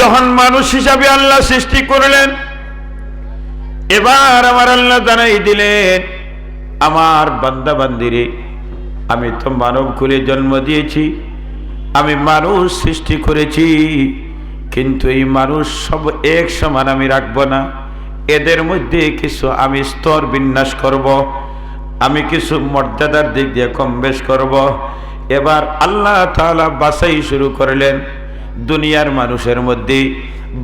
যখন মানুষ হিসাবে আল্লাহ সৃষ্টি করলেন, এবার আমার আল্লাহ জানাই দিলেন, আমার বান্দা বান্দিরে, আমি তো মানব কুলে জন্ম দিয়েছি, আমি মানুষ সৃষ্টি করেছি, কিন্তু এই মানুষ সব এক সমান আমি রাখব না এদের মধ্যে কিছু আমি স্তর বিন্যাস করব। আমি কিছু মর্যাদার দিক দিয়ে কম বেশ করব। এবার আল্লাহ তাআলা বাসাই শুরু করলেন দুনিয়ার মানুষের মধ্যে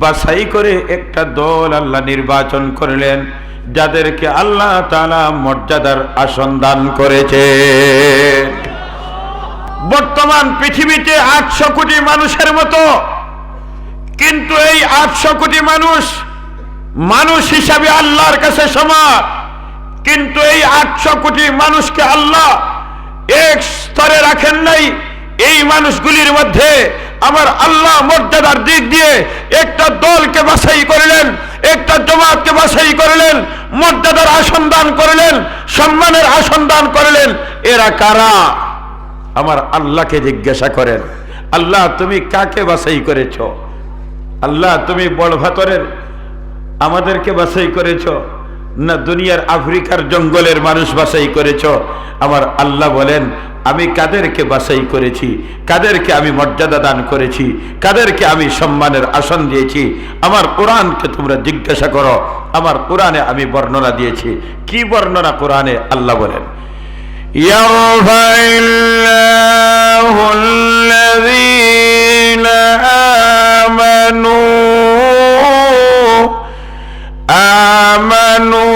বাছাই করে একটা দল আল্লাহ নির্বাচন করলেন, যাদেরকে আল্লাহ তালা মর্যাদার আসন দান করেছে। বর্তমান পৃথিবীতে আটশো কোটি মানুষের মতো, কিন্তু এই আটশো কোটি মানুষ মানুষ হিসাবে আল্লাহর কাছে সমান, কিন্তু এই আটশো কোটি মানুষকে আল্লাহ এক স্তরে রাখেন নাই, এই মানুষগুলির মধ্যে আমার আল্লাহ মর্যাদার দিক দিয়ে একটা দলকে বাছাই করলেন, একটা জমাতকে বাছাই করলেন, মর্যাদার আসন দান করলেন, সম্মানের আসন দান করলেন। এরা কারা? আমার আল্লাহকে জিজ্ঞাসা করেন, আল্লাহ তুমি কাকে বাছাই করেছ? আল্লাহ তুমি বড় ভাতরের আমাদেরকে বাছাই করেছ? না দুনিয়ার আফ্রিকার জঙ্গলের মানুষ বাসাই করেছ? আমার আল্লাহ বলেন, আমি কাদেরকে বাসাই করেছি? কাদেরকে আমি মর্যাদা দান করেছি? কাদেরকে আমি সম্মানের আসন দিয়েছি? আমার কোরআনকে তোমরা জিজ্ঞাসা করো। আমার কোরআনে আমি বর্ণনা দিয়েছি। কি বর্ণনা কোরআনে? আল্লাহ বলেন আমানু আমানু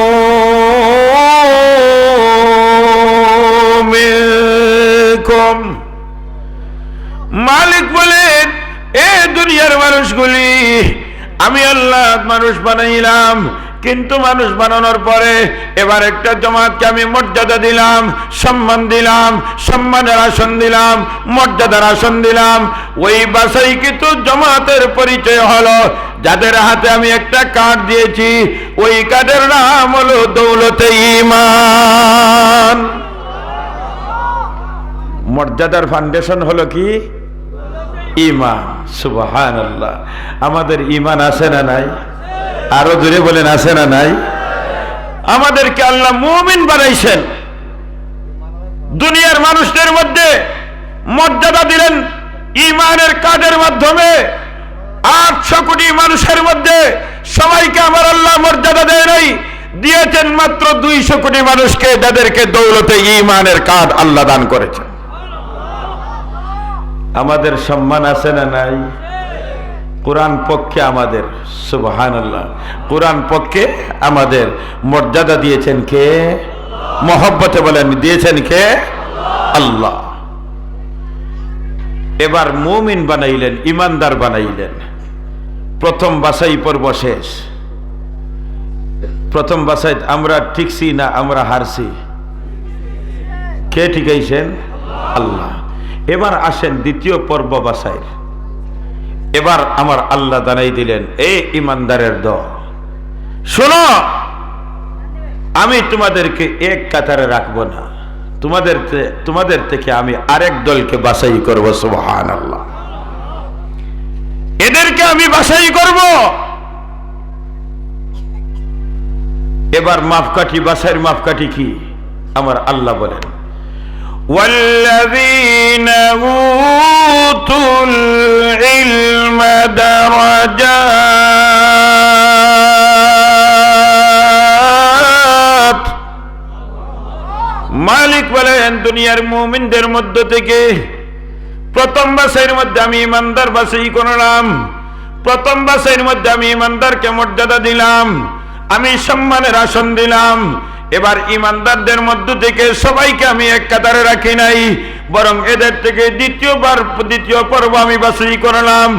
আমি আল্লাহ মানুষ বানাইলাম। কিন্তু মানুষ বানানোর পরে এবার একটা জমাতকে আমি মর্যাদা দিলাম, সম্মান দিলাম, সম্মানের আসন দিলাম, মর্যাদার আসন দিলাম। ওই বাসাই কিন্তু জমাতের পরিচয় হলো। যাদের হাতে আমি একটা কার্ড দিয়েছি, ওই কার্ডের নাম হলো দৌলতে ইমান মর্যাদার ফাউন্ডেশন হলো কি? ইমান সুবহান আল্লাহ আমাদের ইমান আছে না নাই? আরও দূরে বলেন, আছে না নাই? আমাদেরকে আল্লাহ মুমিন বানাইছেন। দুনিয়ার মানুষদের মধ্যে মর্যাদা দিলেন ইমানের কাজের মাধ্যমে। আটশো কোটি মানুষের মধ্যে সবাইকে আমার আল্লাহ মর্যাদা দেয় নাই। দিয়েছেন মাত্র দুইশো কোটি মানুষকে যাদেরকে দৌলতে ইমানের কাজ আল্লাহ দান করেছেন। আমাদের সম্মান আছে না নাই? কোরআন পক্ষে আমাদের সুবহান আল্লাহ কোরআন পক্ষে আমাদের মর্যাদা দিয়েছেন কে? মহব্বতে বলেন, দিয়েছেন কে? আল্লাহ। এবার মুমিন বানাইলেন, ইমানদার বানাইলেন। প্রথম বাসাই পর্ব শেষ। প্রথম বাসায় আমরা ঠিকছি না, আমরা হারছি। কে ঠিকাইছেন আল্লাহ। এবার আসেন দ্বিতীয় পর্ব বাসায় এবার আমার আল্লাহ জানাই দিলেন, এ ইমানদারের দল, শোনো, আমি তোমাদেরকে এক কাতারে রাখব না। তোমাদের তোমাদের থেকে আমি আরেক দলকে বাছাই করব সুবহান আল্লাহ এদেরকে আমি বাছাই করব। এবার মাপকাঠি, বাছাইয়ের মাপকাঠি কি? আমার আল্লাহ বলেন। والذين أوتوا العلم درجات মালিক বলেন দুনিয়ার মুমিনদের মধ্য থেকে প্রথম বাসের মধ্যে আমি ইমানদার বাসেই করলাম প্রথম বাসের মধ্যে আমি ইমানদারকে মর্যাদা দিলাম আমি সম্মানের আসন দিলাম এবার ইমানদারদের মধ্য থেকে সবাইকে আমি এক কাতারে রাখি নাই, বরং এদের থেকে দ্বিতীয়বার, দ্বিতীয় পর্ব আমি বাছাই করলাম।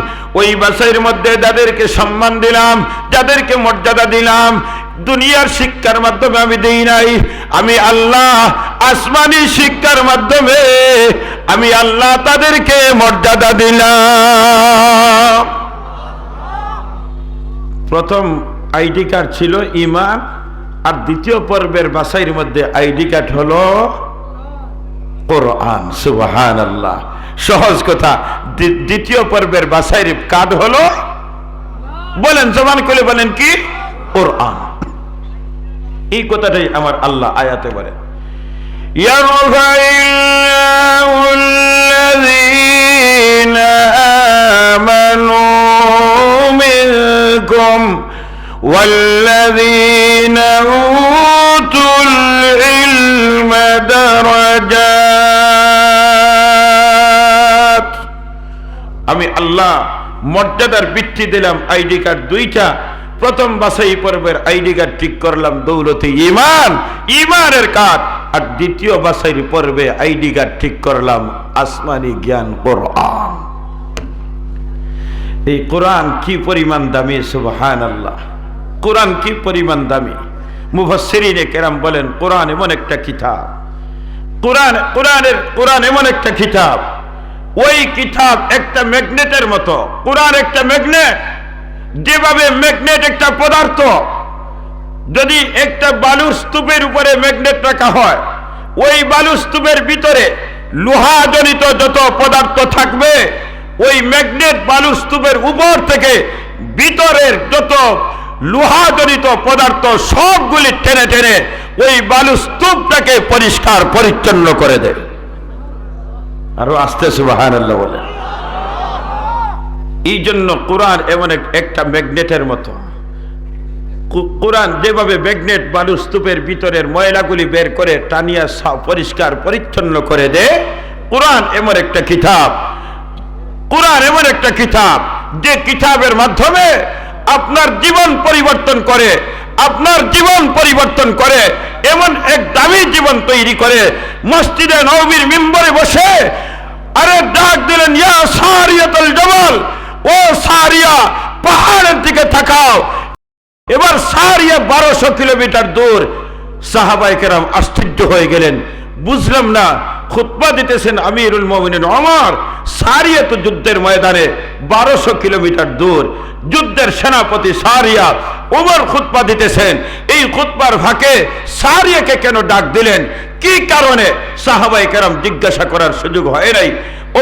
ওই বাছাইয়ের মধ্যে যাদেরকে সম্মান দিলাম, যাদেরকে মর্যাদা দিলাম, দুনিয়ার শিক্ষার মাধ্যমে আমি দেই নাই। আমি আল্লাহ আসমানি শিক্ষার মাধ্যমে আমি আল্লাহ তাদেরকে মর্যাদা দিলাম। প্রথম আইডি কার্ড ছিল ইমান আর দ্বিতীয় পর্বের বাসাইয়ের মধ্যে আইডি কার্ড হলো কোরআন সুবহান আল্লাহ সহজ কথা দ্বি- দ্বিতীয় পর্বের বাসাইয়ের কার্ড হলো বলেন জবান করে বলেন কি কোরআন এই কথাটাই আমার আল্লাহ আয়াতে বলে يرفع الله الذين آمنوا منكم والذين أوتوا العلم درجات আমি আল্লাহ মর্যাদার বৃত্তি দিলাম আইডি কার্ড দুইটা প্রথম বাছাই পর্বের আইডি কার্ড ঠিক করলাম দৌলতে ইমান ইমানের কার্ড আর দ্বিতীয় বাছাই পর্বে আইডি কার্ড ঠিক করলাম আসমানি জ্ঞান কোরআন এই কোরআন কি পরিমাণ দামি সুবহান আল্লাহ কোরআন কি পরিমাণ দামি? মুফাসসিরিনে কেরাম বলেন, কোরআন এমন একটা কিতাব। কোরআন, কোরআনের, কোরআন এমন একটা কিতাব। ওই কিতাব একটা ম্যাগনেটের মতো। কোরআন একটা ম্যাগনেট। যেভাবে ম্যাগনেট একটা পদার্থ, যদি একটা বালু স্তূপের উপরে ম্যাগনেট রাখা হয়, ওই বালু স্তূপের ভিতরে লোহা জনিত যত পদার্থ থাকবে, ওই ম্যাগনেট বালু স্তূপের উপর থেকে ভিতরের যত লোহা জনিত পদার্থ সবগুলি টেনে টেনে ওই বালু স্তূপটাকে পরিষ্কার, পরিচ্ছন্ন করে দেয়। আরও আস্তে সুবাহান বলে। এই জন্য কোরআন এমন একটা ম্যাগনেটের মতো। কোরআন যেভাবে ম্যাগনেট বালু স্তূপের ভিতরের ময়লাগুলি বের করে টানিয়া পরিষ্কার, পরিচ্ছন্ন করে দেয়, কোরআন এমন একটা কিতাব। কোরআন এমন একটা কিতাব যে কিতাবের মাধ্যমে আপনার জীবন পরিবর্তন করে, আপনার জীবন পরিবর্তন করে, এমন এক দামি জীবন তৈরি করে, মসজিদে নবীর মিম্বরে বসে আরে ডাক দিলেন, ইয়া সারিয়াতুল জমাল, ও সারিয়া, পাহাড়ের দিকে তাকাও। এবার সারিয়া বারোশো কিলোমিটার দূর। সাহাবাই কেরাম আশ্চর্য হয়ে গেলেন। বুঝলাম না, খুতবা দিতেছেন আমিরুল মোমিনিন অমর সারিয়া তো যুদ্ধের ময়দানে বারোশো কিলোমিটার দূর যুদ্ধের সেনাপতি সারিয়া ওমর খুতবা দিতেছেন। এই খুতপার ফাঁকে সারিয়াকে কেন ডাক দিলেন? কি কারণে সাহাবাই কেরাম জিজ্ঞাসা করার সুযোগ হয় নাই?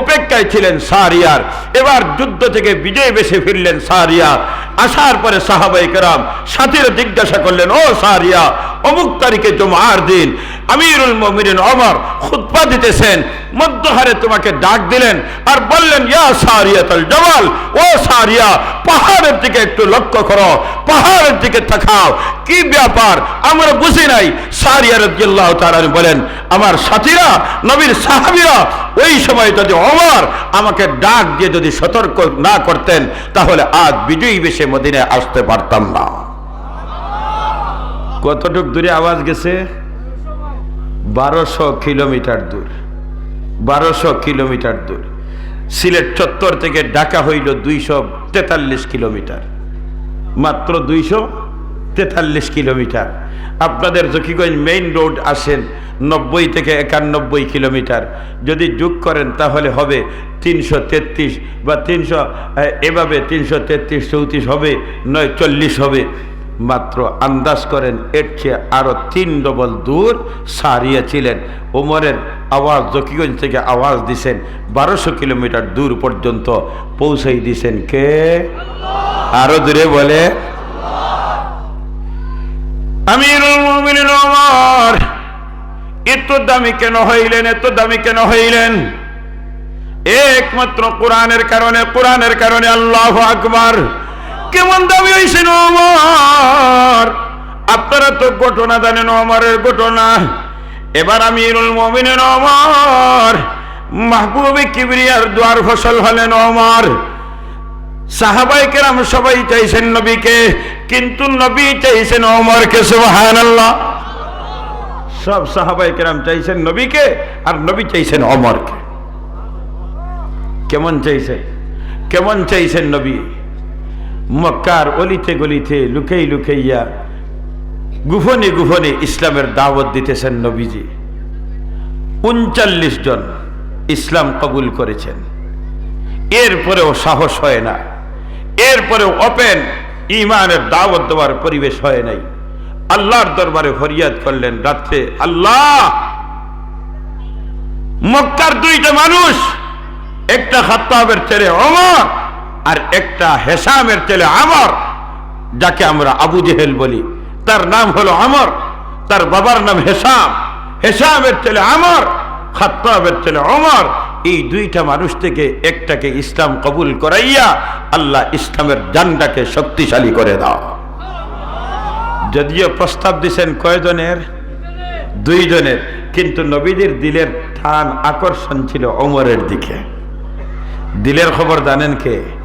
অপেক্ষায় ছিলেন সারিয়ার। এবার যুদ্ধ থেকে বিজয় বেশি ফিরলেন সারিয়া। আসার পরে সাহাবাই কেরাম সাথীরা জিজ্ঞাসা করলেন, ও সারিয়া, অমুক তারিখে জমার দিন। আমিরুল মমিরিন অমর খুতবা দিতেছেন। মধ্যহারে তোমাকে ডাক দিলেন আর বললেন, ইয়া সারিয়া তাল ও সারিয়া, পাহাড়ের দিকে একটু লক্ষ্য করো, পাহাড়ের দিকে তাকাও। কি ব্যাপার? আমরা বুঝি নাই। সারিয়া তাআলা বলেন, আমার সাথীরা, নবীর সাহাবীরা, ওই সময় যদি অমর আমাকে ডাক দিয়ে যদি সতর্ক না করতেন, তাহলে আজ বিজয়ী বেশে মদিনায় আসতে পারতাম না। কতটুক দূরে আওয়াজ গেছে? বারোশো কিলোমিটার দূর। বারোশো কিলোমিটার দূর। সিলেট চত্বর থেকে ঢাকা হইল দুইশো তেতাল্লিশ কিলোমিটার। মাত্র দুইশো তেতাল্লিশ কিলোমিটার। আপনাদের জকিগঞ্জ মেইন রোড আসেন নব্বই থেকে একানব্বই কিলোমিটার। যদি যোগ করেন তাহলে হবে তিনশো তেত্রিশ বা তিনশো এভাবে তিনশো তেত্রিশ চৌত্রিশ হবে, নয় চল্লিশ হবে। মাত্র আন্দাজ করেন এর চেয়ে আরও তিন ডবল দূর সারিয়া ছিলেন ওমরের আওয়াজ জকিগঞ্জ থেকে আওয়াজ দিছেন বারোশো কিলোমিটার দূর পর্যন্ত পৌঁছাই দিছেন কে? আরও দূরে বলে। আমিরুল মুমিনিন ওমর এত দামি কেন হইলেন এত দামি কেন হইলেন? একমাত্র কোরআনের কারণে কোরআনের কারণে আল্লাহ আকবার। কেমন দামি হয়েছেন ওমর আপনারা তো ঘটনা জানেন ওমরের ঘটনা। এবার আমিরুল মুমিনিন ওমর মাহবুবে কিবরিয়ার দ্বার ফসল হলেন ওমর সাহাবাই কেরাম সবাই চাইছেন নবীকে, কিন্তু নবী চাইছেন ওমরকে সুবহানাল্লাহ। সব সাহাবাই কেরাম চাইছেন নবীকে, আর নবী চাইছেন অমরকে কেমন চাইছেন কেমন চাইছেন নবী? মক্কার অলিতে গলিতে লুকেই লুকেইয়া গুফনে গুফনে ইসলামের দাওয়াত দিতেছেন নবীজি। উনচল্লিশ জন ইসলাম কবুল করেছেন। এরপরেও সাহস হয় না। এরপরেও ওপেন ইমানের দাওয়াত দেওয়ার পরিবেশ হয় নাই। আল্লাহর দরবারে ফরিয়াদ করলেন রাত্রে, আল্লাহ, মক্কার দুইটা মানুষ, একটা খাত্তাবের ছেলে অমর আর একটা হেসামের ছেলে আমর, যাকে আমরা আবু জেহেল বলি। তার নাম হলো আমর, তার বাবার নাম হেসাম। হেসামের ছেলে আমর, খাত্তাবের ছেলে অমর এই দুইটা মানুষ থেকে একটাকে ইসলাম কবুল করাইয়া আল্লাহ ইসলামের জানটাকে শক্তিশালী করে দাও। যদিও প্রস্তাব দিছেন কয়জনের? দুইজনের। কিন্তু নবীদের দিলের টান আকর্ষণ ছিল অমরের দিকে। দিলের খবর জানেন কে?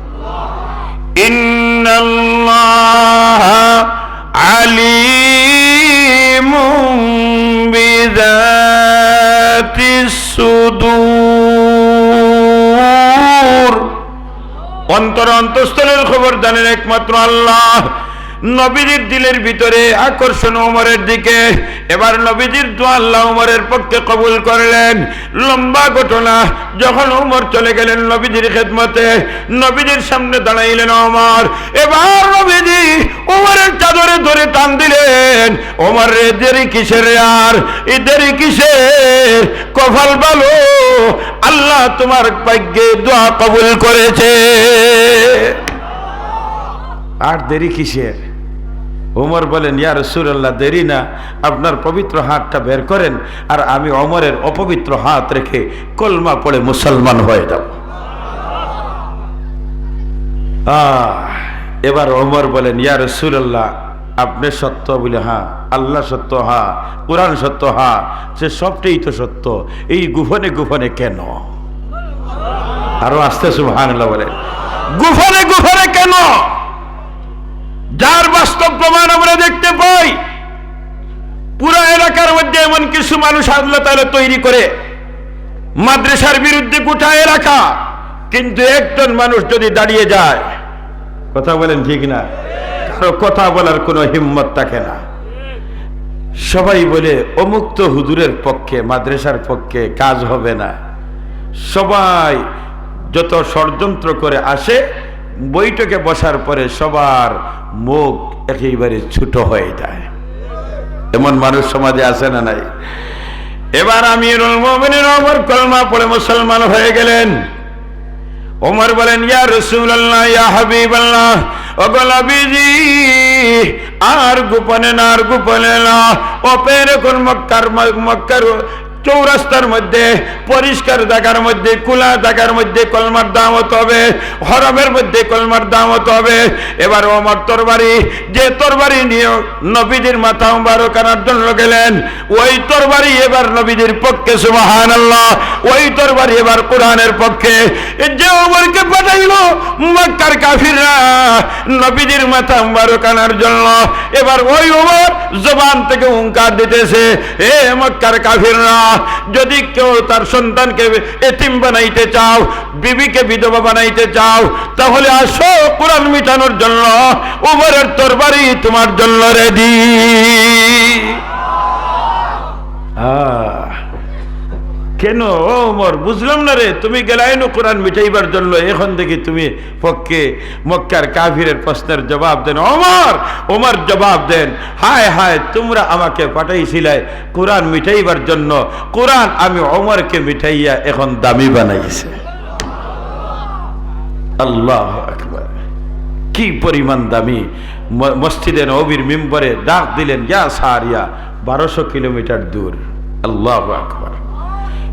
ইন্নাল্লাহ আলিমুম বিযাতিস সুদূর। অন্তর অন্তঃস্থলের খবর জানেন একমাত্র আল্লাহ। নবীজির দিলের ভিতরে আকর্ষণ ওমরের দিকে। এবার নবীজির দোয়া আল্লাহ ওমরের পক্ষে কবুল করলেন। লম্বা ঘটনা, যখন উমর চলে গেলেন নবীজির খেদমতে, নবীজির সামনে দাঁড়াইলেন ওমর এবার নবীজি ওমরের চাদরে ধরে টান দিলেন। ওমর রে দেরি কিসের আর? এই দেরি কিসের? কপাল ভালো? আল্লাহ তোমার ভাগ্যে দোয়া কবুল করেছে। আর দেরি কিসের? ওমর বলেন, ইয়া রসুল্লাহ দেরি না। আপনার পবিত্র হাতটা বের করেন আর আমি অমরের অপবিত্র হাত রেখে কলমা পড়ে মুসলমান হয়ে যাব। এবার ওমর বলেন, ইয়া রসুল্লাহ আপনি সত্য বলে হ্যাঁ আল্লাহ সত্য হ্যাঁ কোরআন সত্য হ্যাঁ সে সবটাই তো সত্য। এই গুফনে গুফনে কেন? আরও আস্তে সুহান বলেন, গুফনে গুফনে কেন? যার বাস্তব প্রমাণ আমরা দেখতে পাই, পুরো এলাকার মধ্যে এমন কিছু মানুষ আল্লাহ তাহলে তৈরি করে। মাদ্রাসার বিরুদ্ধে গোটা এলাকা কিন্তু একজন মানুষ যদি দাঁড়িয়ে যায়, কথা বলেন ঠিক না? কারও কথা বলার কোনো হিম্মত থাকে না। সবাই বলে অমুক্ত হুজুরের পক্ষে, মাদ্রাসার পক্ষে কাজ হবে না। সবাই যত ষড়যন্ত্র করে আসে বৈঠকে বসার পরে সবার মুখ একেবারে ছোট হয়ে যায়। এমন মানুষ সমাজে আসে না নাই? এবার ওমর কলমা পড়ে মুসলমান হয়ে গেলেন। ওমর বলেন, ইয়া রাসূলুল্লাহ, ইয়া আর গোপনে না, আর গোপনে না ওপের কোন মক্কার মক্কার চৌরাস্তার মধ্যে, পরিষ্কার জায়গার মধ্যে, খোলা জায়গার মধ্যে কলমার দাম হতে হবে, হরমের মধ্যে কলমার দাম হতে হবে। এবার ওমর তরবারি, যে তরবারি নিয়ে নবীদের মাথা মুবারক কানার জন্য গেলেন, ওই তরবারি এবার নবীদের পক্ষে সুবাহান আল্লাহ ওই তরবারি এবার কোরআনের পক্ষে। যে ওমরকে পাঠাইল, মক্কার কাফিররা নবীজির মাথা মুবারক আনার জন্য। এবার ওই ওমর জবান থেকে হুঙ্কার দিতেছে, এ মক্কার কাফিররা যদি কেউ তার সন্তানকে এতিম বানাইতে চাও, বিবিকে বিধবা বানাইতে চাও, তাহলে আসো কোরআন মিটানোর জন্য তোর বাড়ি তোমার জন্য রেডি কেন? ও ওমর, বুঝলাম না রে, তুমি গেলাই না কোরআন মিটাইবার জন্য, এখন দেখি তুমি পক্ষে মক্কার কাফিরের প্রশ্নের জবাব দেন। ওমর ওমর জবাব দেন, হায় হায়, তোমরা আমাকে পাঠাইছিলাই কোরআন মিটাইবার জন্য, কোরআন আমি ওমরকে মিঠাইয়া এখন দামি বানাইছে। আল্লাহ আকবার। কি পরিমাণ দামি। মসজিদে নবীর মেম্বরে ডাক দিলেন, ইয়া সারিয়া, বারোশো কিলোমিটার দূর। আল্লাহ আকবার।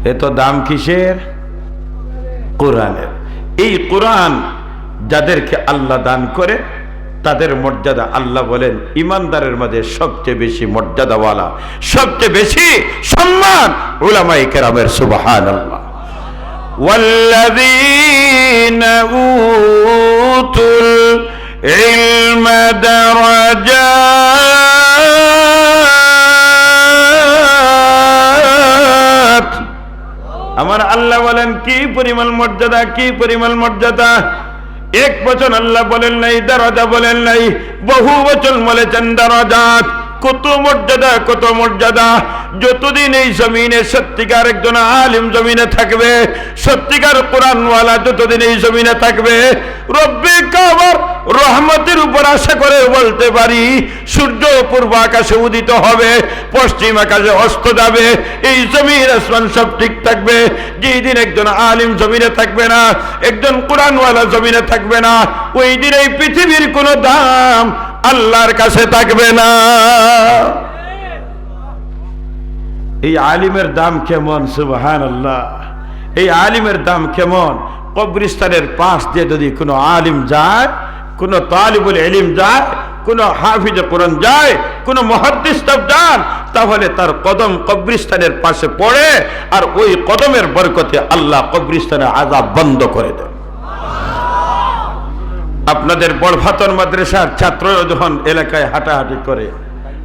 এত দাম কিসের কোরআনের এই কোরআন যাদেরকে আল্লাহ দান করে তাদের মর্যাদা আল্লাহ বলেন ইমানদারের মধ্যে সবচেয়ে বেশি মর্যাদাওয়ালা সবচেয়ে বেশি সম্মান উলামাই কেরামের সুবাহান আল্লাহ والذين أوتوا العلم درجات কি পরিমাণ মর্যাদা, কি পরিমাণ মর্যাদা? এক বচন আল্লাহ বলেন নাই, দরজা বলেন নাই, বহু বচন বলেছেন দরজা কত মর্যাদা কত মর্যাদা। যতদিন এই জমিনে সত্যিকার একজন আলিম জমিনে থাকবে, সত্যিকার কোরআনওয়ালা যতদিন এই জমিনে থাকবে, রব্বে কাবার রহমতের উপর আশা করে বলতে পারি, সূর্য পূর্ব আকাশে উদিত হবে, পশ্চিম আকাশে অস্ত যাবে, এই জমির আসমান সব ঠিক থাকবে যেই দিন একজন আলিম জমিনে থাকবে না, একজন কোরআনওয়ালা জমিনে থাকবে না, ওই দিন এই পৃথিবীর কোনো দাম আল্লাহর কাছে থাকবে না। এই আলিমের দাম কেমন? সুবহান আল্লাহ এই আলিমের দাম কেমন? কবরিস্তানের পাশ দিয়ে যদি কোনো আলিম যায়, কোনো তালিবুল এলিম যায়, কোনো হাফিজ কোরআন যায়, কোনো মহাদ্দিস্তাব যান, তাহলে তার কদম কবরিস্তানের পাশে পড়ে আর ওই কদমের বরকতে আল্লাহ কবরিস্তানের আজাব বন্ধ করে দেন। আপনাদের বড়ভাতন মাদ্রাসার ছাত্র যখন এলাকায় হাঁটাহাঁটি করে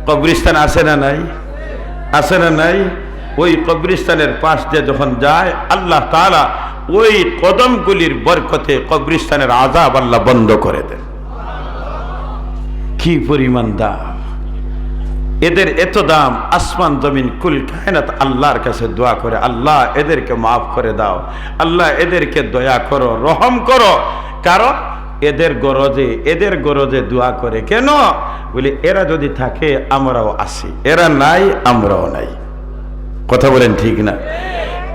কবরিস্তান আছে না নাই? আছে না নাই? ওই কবরিস্তানের পাশ দিয়ে যখন যায়, আল্লাহ তাআলা ওই কদমগুলির বরকতে কবরিস্তানের আজাব আল্লাহ বন্ধ করে দেন। কি পরিমাণ দাম? এদের এত দাম, আসমান, জমিন, কুল, কায়নাত আল্লাহর কাছে দোয়া করে, আল্লাহ এদেরকে মাফ করে দাও, আল্লাহ এদেরকে দয়া করো, রহম করো। কারণ এদের গরজে এদের গরজে দোয়া করে। কেন? বলি, এরা যদি থাকে, আমরাও আসি এরা নাই, আমরাও নাই। কথা বলেন ঠিক না?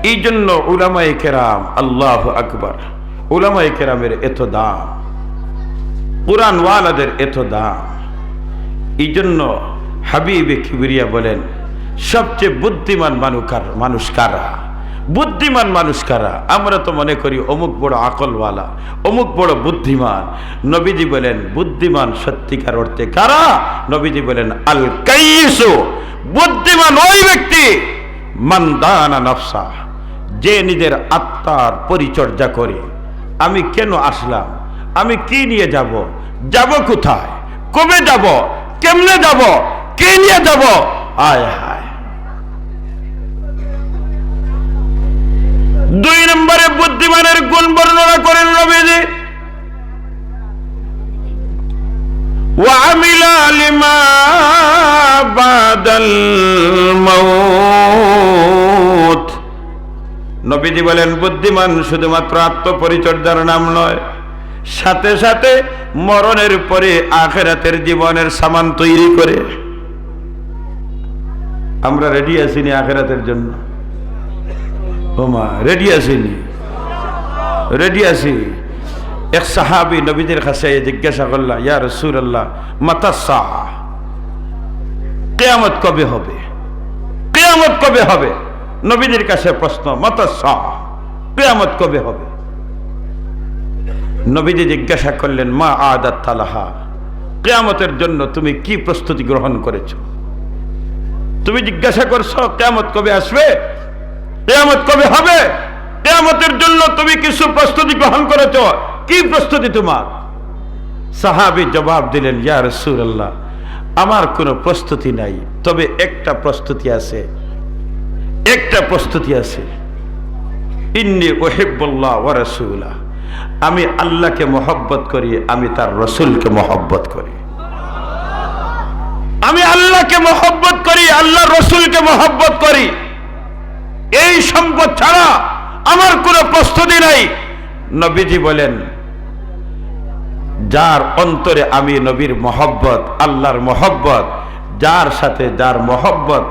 এই জন্য উলামাই কেরাম, আল্লাহ আকবর। উলামাই কেরামের এত দাম। কোরআনওয়ালাদের এত দাম। এই জন্য হাবিবে খিবরিয়া বলেন, সবচেয়ে বুদ্ধিমান মানুষ কারা? বুদ্ধিমান মানুষ কারা? আমরা তো মনে করি অমুক বড় আকলওয়ালা, অমুক বড় বুদ্ধিমান। নবীজি বলেন, বুদ্ধিমান সত্যিকার অর্থে কারা? নবীজি বলেন আল কাইসু বুদ্ধিমান ওই ব্যক্তি মান্দানা নফসা, যে নিজের আত্মার পরিচর্যা করে। আমি কেন আসলাম? আমি কি নিয়ে যাব? যাব কোথায়? কবে যাব? কেমনে যাব? কে নিয়ে যাব? আয় হায়। দুই নম্বরে বুদ্ধিমানের গুণ বর্ণনা করেন রবিজি وعمل لما بعد الموت নবীজি বলেন বুদ্ধিমান শুধুমাত্র আত্মপরিচর্যার নাম নয় সাথে সাথে মরণের পরে আখেরাতের জীবনের সামান তৈরি করে আমরা রেডি আছিনি আখেরাতের জন্য রেডি আছিনি রেডি এক সাহাবি নবীদের কাছে জিজ্ঞাসা করলা রসুল আল্লাহ কেয়ামত কবে হবে? কেয়ামত কবে হবে? নবীদের কাছে প্রশ্ন মাতাসা কেয়ামত কবে হবে? নবীজি জিজ্ঞাসা করলেন, মা আদাত তালাহা, কেয়ামতের জন্য তুমি কি প্রস্তুতি গ্রহণ করেছ? তুমি জিজ্ঞাসা করছ, কেয়ামত কবে আসবে? কেয়ামত কবে হবে? কেয়ামতের জন্য তুমি কিছু প্রস্তুতি গ্রহণ করেছ। কি প্রস্তুতি তোমার? সাহাবি জবাব দিলেন, ইয়া রাসূলুল্লাহ, আমার কোনো প্রস্তুতি নাই। তবে একটা প্রস্তুতি আছে। একটা প্রস্তুতি আছে। ইন্নি ওহিবুল্লাহ ওয়া রাসূলা। আমি আল্লাহকে মহব্বত করি, আমি তার রসুলকে মহব্বত করি। আমি আল্লাহকে মহব্বত করি আল্লাহ রসুলকে মহব্বত করি। এই সম্পদ ছাড়া আমার কোনো প্রস্তুতি নাই। নবীজি বলেন, যার অন্তরে আমি নবীর মহব্বত, আল্লাহর মহব্বত, যার সাথে যার মহব্বত,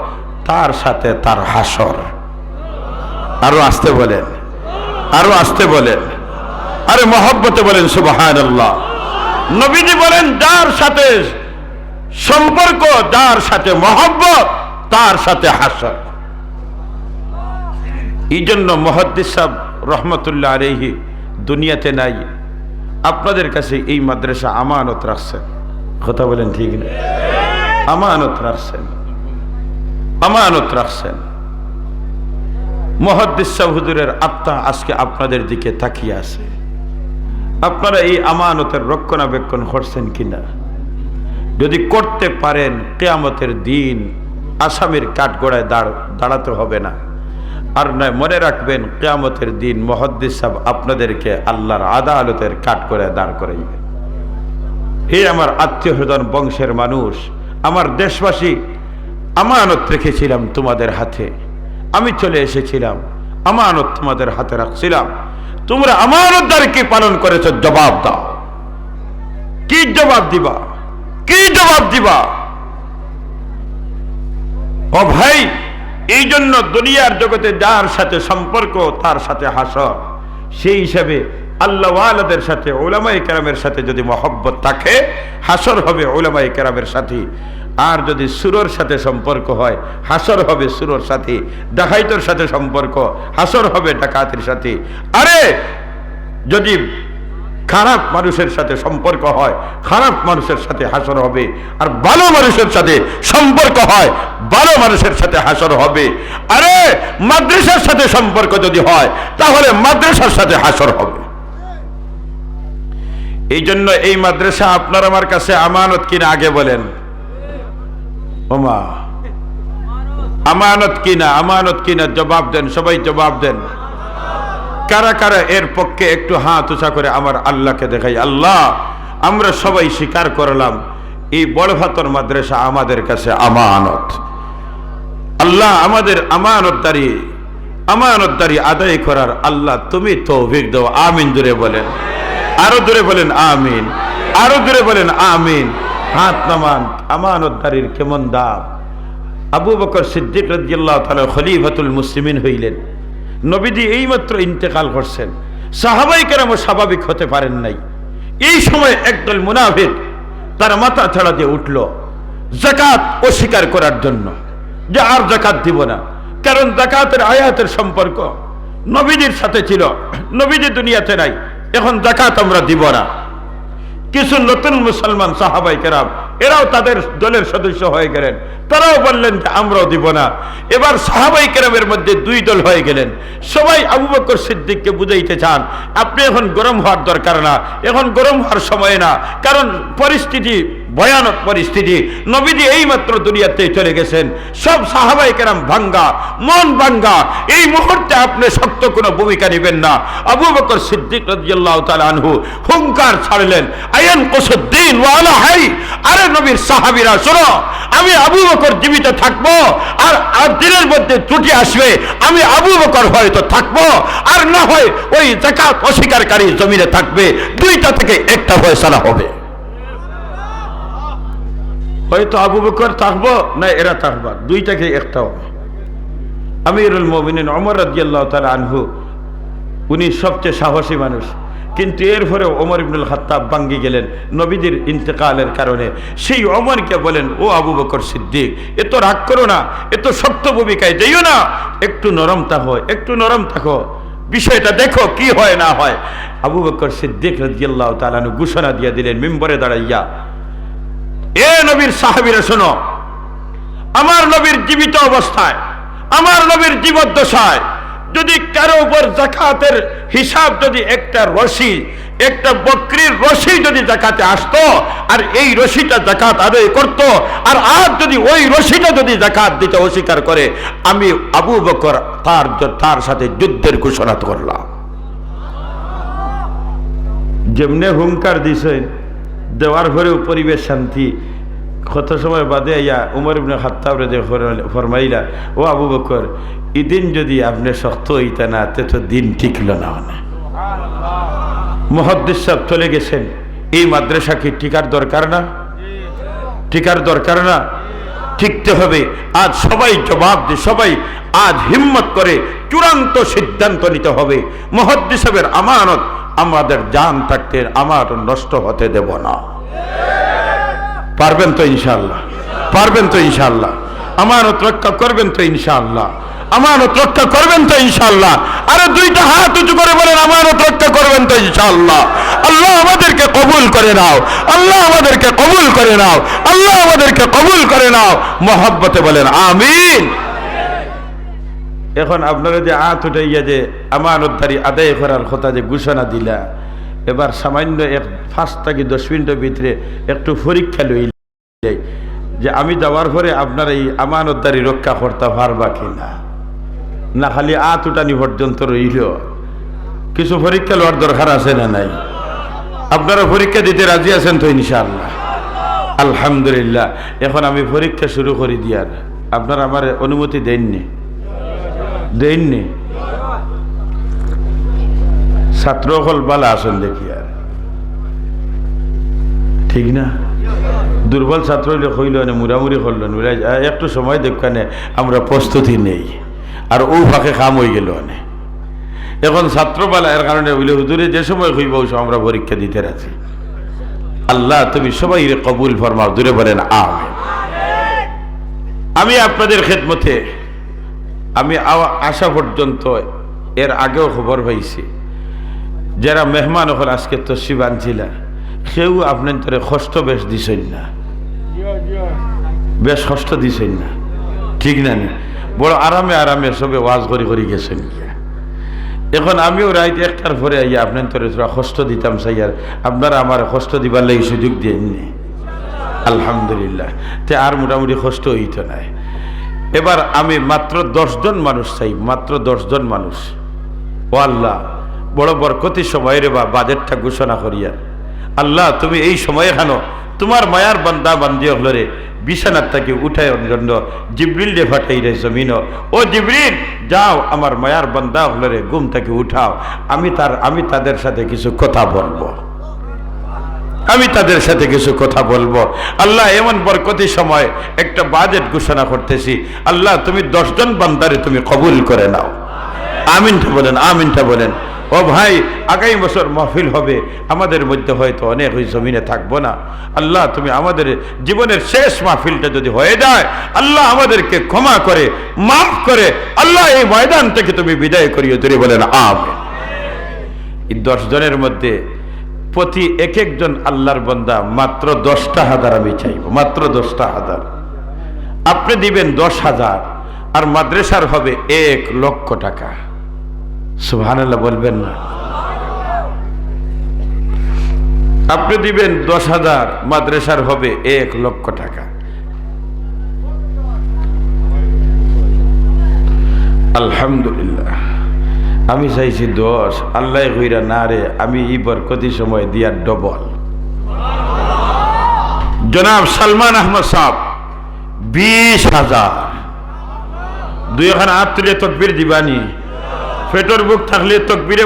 তার সাথে তার হাসর। আরও আসতে বলেন, আরও আসতে বলেন, আরে মহব্বতে বলেন সুবাহান আল্লাহ নবীজি বলেন, যার সাথে সম্পর্ক, যার সাথে মহব্বত, তার সাথে হাসর। এই জন্য মহদ্দিস সাহ রহমতুল্লাহ আলহি দুনিয়াতে নাই। আপনাদের কাছে এই মাদ্রাসা আমানত রাখছেন। কথা বলেন ঠিক না? আমানত রাখছেন। আমানত রাখছেন। মহদ্দিস সাহ হুজুরের আত্মা আজকে আপনাদের দিকে তাকিয়ে আছে। আপনারা এই আমানতের রক্ষণাবেক্ষণ করছেন কিনা? যদি করতে পারেন, কেয়ামতের দিন আসামের কাঠগড়ায় দাঁড়, দাঁড়াতে হবে না। আর নয়, মনে রাখবেন কেয়ামতের দিন মহদ্দিস সাহেব আপনাদেরকে আল্লাহর আদালতের কাট করে দাঁড় করাইবে। হে আমার আত্মীয় স্বজন বংশের মানুষ, আমার দেশবাসী, আমানত রেখেছিলাম তোমাদের হাতে। আমি চলে এসেছিলাম, আমানত তোমাদের হাতে রাখছিলাম। তোমরা আমানতদারকে পালন করেছ? জবাব দাও। কি জবাব দিবা? কি জবাব দিবা? ও ভাই এই জন্য দুনিয়ার জগতে যার সাথে সম্পর্ক, তার সাথে হাসর। সেই হিসাবে আল্লাহ আলাদের সাথে ওলামাই কেরামের সাথে যদি মহব্বত থাকে, হাসর হবে ওলামাই কেরামের সাথে। আর যদি সুরর সাথে সম্পর্ক হয়, হাসর হবে সুরর সাথে। ডাকাইতর সাথে সম্পর্ক, হাসর হবে ডাকাতের সাথে। আরে, যদি খারাপ মানুষের সাথে সম্পর্ক হয়, খারাপ মানুষের সাথে হাসর হবে, আর ভালো মানুষের সাথে সম্পর্ক হয়, ভালো মানুষের সাথে হাসর হবে। আরে, মাদ্রাসার সাথে সম্পর্ক যদি হয়, তাহলে মাদ্রাসার সাথে হাসর হবে। এই জন্য এই মাদ্রাসা আপনার আমার কাছে আমানত কিনা আগে বলেন। আমানত কিনা আমানত কিনা, জবাব দেন, সবাই জবাব দেন। কারা কারা এর পক্ষে একটু হাত উঁচা করে আমার আল্লাহকে দেখাই, আল্লাহ, আমরা সবাই স্বীকার করলাম, এই বড় ভাতর মাদ্রাসা আমাদের কাছে আমানত। আল্লাহ আমাদের আমানতদারি আমানতদারি আদায় করার আল্লাহ তুমি তৌফিক দাও, আমিন দূরে বলেন। আরও দূরে বলেন, আমিন। আরও দূরে বলেন, আমিন। হাত নামান, আমানতদারির কেমন দাম? আবু বকর সিদ্দিক রাদিয়াল্লাহু তাআলা খলিফাতুল মুসলিমিন হইলেন। নবীজি এইমাত্র ইন্তেকাল করছেন। সাহাবাই কেরাম স্বাভাবিক হতে পারেন নাই। এই সময় একদল মুনাফিক তার মাথা ছাড়া দিয়ে উঠল জাকাত অস্বীকার করার জন্য। যে আর জাকাত দিব না। কারণ জাকাতের আয়াতের সম্পর্ক নবীজির সাথে ছিল। নবীজি দুনিয়াতে নাই। এখন জাকাত আমরা দিব না। কিছু নতুন মুসলমান সাহাবাই কেরাম এরাও তাদের দলের সদস্য হয়ে গেলেন। তারাও বললেন যে আমরাও দিব না। এবার সাহাবাই কেরামের মধ্যে দুই দল হয়ে গেলেন। সবাই আবু বকর সিদ্দিককে বুঝাইতে চান, আপনি এখন গরম হওয়ার দরকার না। এখন গরম হওয়ার সময় না। কারণ পরিস্থিতি ভয়ানক পরিস্থিতি। নবীজি এইমাত্র দুনিয়াতে চলে গেছেন। সব সাহাবাই কেরাম ভাঙ্গা, মন ভাঙ্গা। এই মুহূর্তে আপনি শক্ত কোনো ভূমিকা নেবেন না। আবু বকর সিদ্দিক রাদিয়াল্লাহু আনহু হুঙ্কার ছাড়লেন, আয়ান কুসুদ্দিন হাই? আরে নবীর সাহাবীরা, শোনো, আমি আবু বকর জীবিত থাকব আর আর দিনের মধ্যে ত্রুটি আসবে, আমি আবু বকর হয়তো থাকব আর না হয় ওই জাকাত অস্বীকারী জমিনে থাকবে। দুইটা থেকে একটা ফয়সালা হবে। হয়তো আবু বকর থাকব না, এরা থাকবা দুইটাকে একটা হবে আমিরুল মমিনিন অমর রাজিয়াল্লাহ তালা আনহু, উনি সবচেয়ে সাহসী মানুষ। কিন্তু এরপরে ওমর ইবনুল খাত্তাব বাঙ্গি গেলেন নবীদের ইন্তেকালের কারণে। সেই অমরকে বলেন, ও আবু বকর সিদ্দিক এত রাগ করো না এত শক্ত ভূমিকায় যেও না। একটু নরম থাকো, একটু নরম থাকো। বিষয়টা দেখো, কি হয়, না হয়। আবু বকর সিদ্দিক রাজিয়াল্লাহ তালানু ঘোষণা দিয়ে দিলেন, মেম্বরে দাঁড়াইয়া এ নবীর সাহাবিরা শোনো, আমার নবীর জীবিত অবস্থায়, আমার নবীর জীবদ্দশায়, যদি কারও উপর জাকাতের হিসাব যদি একটা রশি, একটা বকরির রশি যদি জাকাতে আসতো, আর এই রশিটা জাকাত আদায় করত, আর আজ যদি ওই রশিটা যদি জাকাত দিতে অস্বীকার করে, আমি আবু বকর তার তার সাথে যুদ্ধের ঘোষণা করলাম। যেমনে হুঙ্কার দিছেন দেওয়ার পরেও পরিবেশ শান্তি। কত সময় বাদে আইয়া উমর ইবনে খাত্তাব রে ফরমাইলা, ও আবু বকর ইদিন যদি আপনি শক্ত হইতে না, তে তো দিন টিকল না মানে মহাদ্দেশ সাহেব চলে গেছেন। এই মাদ্রাসা কি টিকার দরকার না? টিকার দরকার না? ঠিকতে হবে। আজ সবাই জবাব দিয়ে সবাই আজ হিম্মত করে, চূড়ান্ত সিদ্ধান্ত নিতে হবে। মহাদ্দেশ সাহেবের আমানত আমাদের জান থাকতে আমার নষ্ট হতে দেব না। পারবেন তো ইনশাল্লাহ পারবেন তো ইনশাল্লাহ আমানত রক্ষা করবেন তো ইনশাল্লাহ আমানত রক্ষা করবেন তো ইনশাল্লাহ আরে দুইটা হাত উঁচু করে বলেন, আমানত রক্ষা করবেন তো ইনশাল্লাহ আল্লাহ আমাদেরকে কবুল করে নাও। আল্লাহ আমাদেরকে কবুল করে নাও। আল্লাহ আমাদেরকে কবুল করে নাও। মহব্বতে বলেন, আমিন। এখন আপনারা যে আত উঠাইয়া যে আমানতদারি আদায় করার কথা যে ঘোষণা দিলা, এবার সামান্য এক পাঁচ থেকে দশ মিনিটের ভিতরে একটু পরীক্ষা লইল যে আমি যাওয়ার পরে আপনার এই আমানতদারি রক্ষা করতে পারবা কিনা? না, খালি আত উঠানি পর্যন্ত রইল। কিছু পরীক্ষা লওয়ার দরকার আছে না নাই? আপনারা পরীক্ষা দিতে রাজি আছেন তো ইনশাআল্লাহ? আলহামদুলিল্লাহ। এখন আমি পরীক্ষা শুরু করে দিয়ার। আপনারা আমার অনুমতি দেননি। দেননি ছাত্র হল বালা আসেন দেখি আর। ঠিক না? দুর্বল ছাত্র হইলে হইল না, মুড়ামুড়ি না। একটু সময় দেখখানে আমরা প্রস্তুতি নেই। আর ও ফাঁকে কাম হয়ে গেল অনেক এখন ছাত্রবেলা এর কারণে হইলে হুজুরে, যে সময় হইব ওই সময় আমরা পরীক্ষা দিতে রাখি আল্লাহ, তুমি সবাই কবুল ফরমাও, দূরে বলেন আমি আপনাদের খেদমতে আমি আসা পর্যন্ত এর আগেও খবর পাইছি। যারা মেহমান হল, আজকে তো শিবানছিলা সেও আপনার তোরে কষ্ট বেশ দিছেন না। বেশ কষ্ট দিছেন না। ঠিক না নি? বড় আরামে আরামে সবে ওয়াজ করি করি গেছেন এখন আমিও রাইতে একটার পরে আইয়া আপনার তোরে তোরা কষ্ট দিতাম সাইয়ার আপনারা আমার কষ্ট দিবার লাগি সুযোগ দেননি। আলহামদুলিল্লাহ। তে আর মোটামুটি কষ্ট হইতো নাই। এবার আমি মাত্র দশজন মানুষ চাই, মাত্র দশজন মানুষ। ও আল্লাহ, বড় বরকতি সময় রে বা বাজেটটা ঘোষণা করিয়া। আল্লাহ, তুমি এই সময় খানো তোমার মায়ার বান্দা বান্দি হলরে বিছানার তাকে উঠায় জন্য জিব্রিল রে ফাটাই রে জমিন। ও জিব্রিল, যাও, আমার মায়ার বান্দা হলরে ঘুম থেকে উঠাও। আমি তার, আমি তাদের সাথে কিছু কথা বলব। আমি তাদের সাথে কিছু কথা বলব। আল্লাহ এমন বরকতি সময় একটা বাজেট ঘোষণা করতেছি। আল্লাহ, তুমি দশজন বান্দারে তুমি কবুল করে নাও। আমিনটা বলেন আমিনটা বলেন। ও ভাই, আগামী বছর মাহফিল হবে। আমাদের মধ্যে হয়তো অনেক ওই জমিনে থাকব না। আল্লাহ, তুমি আমাদের জীবনের শেষ মাহফিলটা যদি হয়ে যায়, আল্লাহ আমাদেরকে ক্ষমা করে, মাফ করে, আল্লাহ এই ময়দান থেকে তুমি বিদায় করিও। তুমি বলেন আমিন। এই দশ জনের মধ্যে প্রতি এক একজন আল্লাহর বন্দা, মাত্র দশটা হাজার আমি চাইব, মাত্র দশটা হাজার। আপনি দিবেন দশ হাজার, আর মাদ্রাসার হবে এক লক্ষ টাকা। সুবহানাল্লাহ বলবেন না? আপনি দিবেন দশ হাজার, মাদ্রাসার হবে এক লক্ষ টাকা। আলহামদুলিল্লাহ। আমি চাইছি দশ, আল্লাহ কইরা না রে, আমি ই বরকতি সময় দিয়ার ডবল। জনাব সালমান আহমদ সাহ বিশ হাজার। দুই এখানে হাত তুলে তকবির দিবানি। ফেটর বুক থাকলে তকবিরে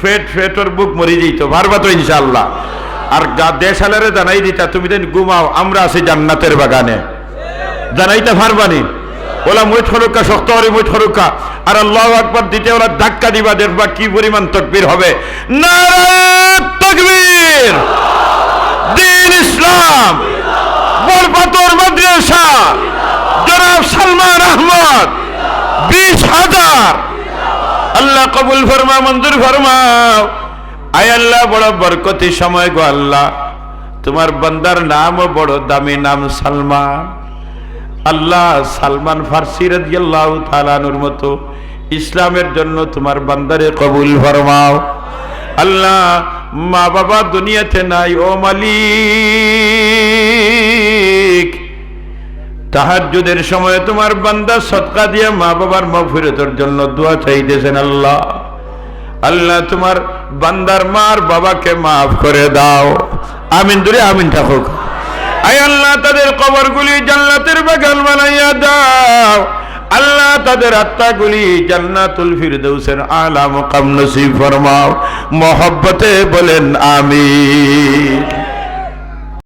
ফেট ফেটর বুক মরি যেত পারবা তো ইনশাল্লাহ আর যা দেশালারে জানাই দিতা, তুমি দেন ঘুমাও, আমরা আছি জান্নাতের বাগানে। জানাইতে পারবানি? ওলা মুই ঠরুকা শক্ত হরি মুই ঠরুকা আর আল্লাহ আকবর দিতে ওরা ধাক্কা দিবা, দেখবা কি পরিমাণ তকবির হবে। তকবীর! দিন ইসলাম! বরপাতর মাদ্রাসা! জনাব সালমান আহমদ! বিশ আল্লাহ কবুল ফরমা মঞ্জুর ফরমাও। আয় আল্লাহ, বড় বরকতি সময় গো আল্লাহ। তোমার বান্দার নামও বড় দামি নাম সালমান। আল্লাহ সালমান ফার্সি তাআলার মতো ইসলামের জন্য তোমার বান্দারে কবুল ফরমাও। আল্লাহ মা বাবা দুনিয়াতে নাই, ও মালিক। তাহাজ্জুদের সময় তোমার বান্দা সৎকা দিয়ে মা বাবার মফিরতর জন্য দোয়া চাইতেছেন আল্লাহ। আল্লাহ, তোমার বান্দার মার বাবাকে মাফ করে দাও। আমিন, দূরে আমিন ঠাকুর আয় আল্লাহ, তাদের কবরগুলি জান্নাতের বাগান বানাইয়া দাও। আল্লাহ, তাদের আত্মাগুলি জান্নাতুল ফিরদৌসের আলা মুকাম নসিব ফরমাও। মহব্বতে বলেন, আমিন।